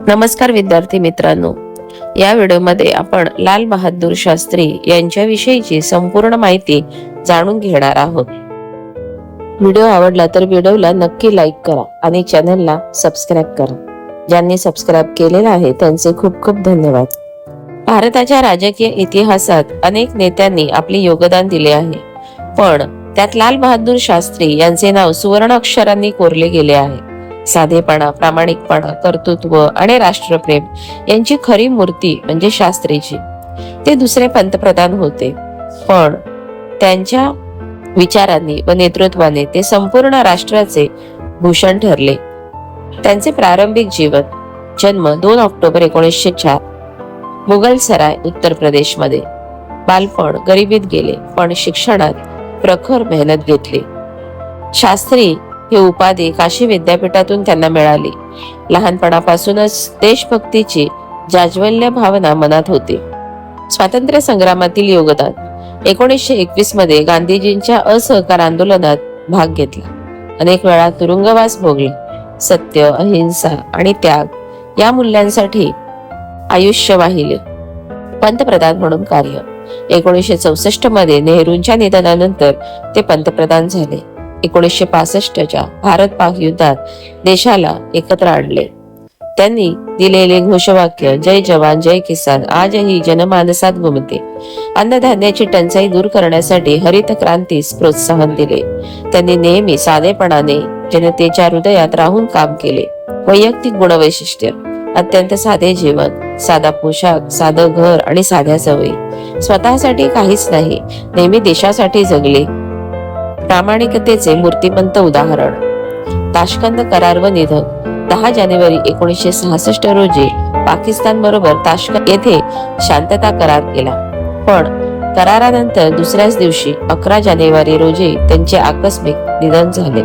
नमस्कार विद्यार्थी मित्रांनो. या व्हिडिओमध्ये आपण लाल बहादूर शास्त्री यांच्याविषयीची संपूर्ण माहिती जाणून घेणार आहोत. व्हिडिओ आवडला तर व्हिडिओला नक्की लाईक करा आणि चॅनलला सबस्क्राईब करा. ज्यांनी सबस्क्राईब केलेलं आहे त्यांचे खूप खूप धन्यवाद. भारताच्या राजकीय इतिहासात अनेक नेत्यांनी आपले योगदान दिले आहे. पण त्यात लाल बहादूर शास्त्री यांचे नाव सुवर्ण अक्षरांनी कोरले गेले आहे. साधेपणा प्रामाणिकपणा कर्तृत्व आणि राष्ट्रप्रेम यांची खरी मूर्ती म्हणजे शास्त्रीजी. ते दुसरे पंतप्रधान होते. पण त्यांच्या विचारांनी व नेतृत्वाने ते संपूर्ण राष्ट्राचे भूषण ठरले. त्यांचे प्रारंभिक जीवन जन्म दोन ऑक्टोबर एकोणीसशे चार मुघलसराय उत्तर प्रदेशमध्ये. बालपण गरिबीत गेले पण शिक्षणात प्रखर मेहनत घेतली. शास्त्री ही उपाधी काशी विद्यापीठातून त्यांना मिळाली. लहानपणापासूनच देशभक्तीची जाज्वल्य भावना मनात होती. स्वातंत्र्य संग्रामातील योगदान. एकोणीसशे एकवीसमध्ये गांधीजींच्या असहकार आंदोलनात भाग घेतला. अनेक वेळा तुरुंगवास भोगले. सत्य अहिंसा आणि त्याग या मूल्यांसाठी आयुष्य वाहिले. पंतप्रधान म्हणून कार्य. एकोणीसशे चौसष्टमध्ये नेहरूंच्या निधनानंतर ते पंतप्रधान झाले. एकोणीसशे पासष्टच्या भारत पाक युद्धात देशाला एकत्र आणले. त्यांनी दिलेले घोषवाक्य जय जवान जय किसान आजही जनमानसात घुमते. अन्नधान्याची टंचाई दूर करण्यासाठी हरित क्रांतीस प्रोत्साहन दिले. त्यांनी नेहमी साधेपणाने जनतेच्या हृदयात राहून काम केले. वैयक्तिक गुणवैशिष्ट्य अत्यंत साधे जीवन साधा पोशाख साधं घर आणि साध्या सवयी. स्वतःसाठी काहीच नाही नेहमी देशासाठी जगले. प्रामाणिकतेचे मूर्तिमंत उदाहरण. ताशकंद करार व निधन. दहा जानेवारी एकोणीसशे सहासष्ट रोजी पाकिस्तान बरोबर ताशकंद येथे शांतता करार केला. पण करारानंतर दुसऱ्याच दिवशी अकरा जानेवारी रोजी त्यांचे आकस्मिक निधन झाले.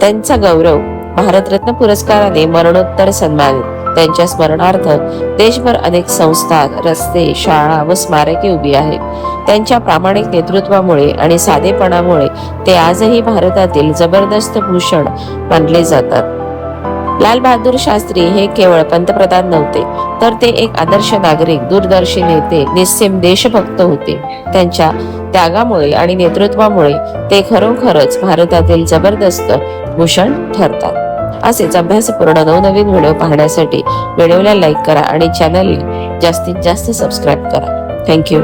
त्यांचा गौरव भारतरत्न पुरस्काराने मरणोत्तर सन्मानित. त्यांच्या स्मरणार्थ देशभर अनेक संस्था रस्ते शाळा व स्मारके उभी आहेत. त्यांच्या प्रामाणिक नेतृत्वामुळे आणि साधेपणामुळे ते आजही भारतातील जबरदस्त भूषण मानले जातात. लाल बहादूर शास्त्री हे केवळ पंतप्रधान नव्हते तर ते एक आदर्श नागरिक दूरदर्शी नेते निस्सिम देशभक्त होते. त्यांच्या त्यागामुळे आणि नेतृत्वामुळे ते खरोखरच भारतातील जबरदस्त भूषण ठरतात. असेच अभ्यासपूर्ण नवनवीन व्हिडिओ पाहण्यासाठी व्हिडिओला लाईक करा आणि चॅनल जास्तीत जास्त सबस्क्राईब करा. थँक्यू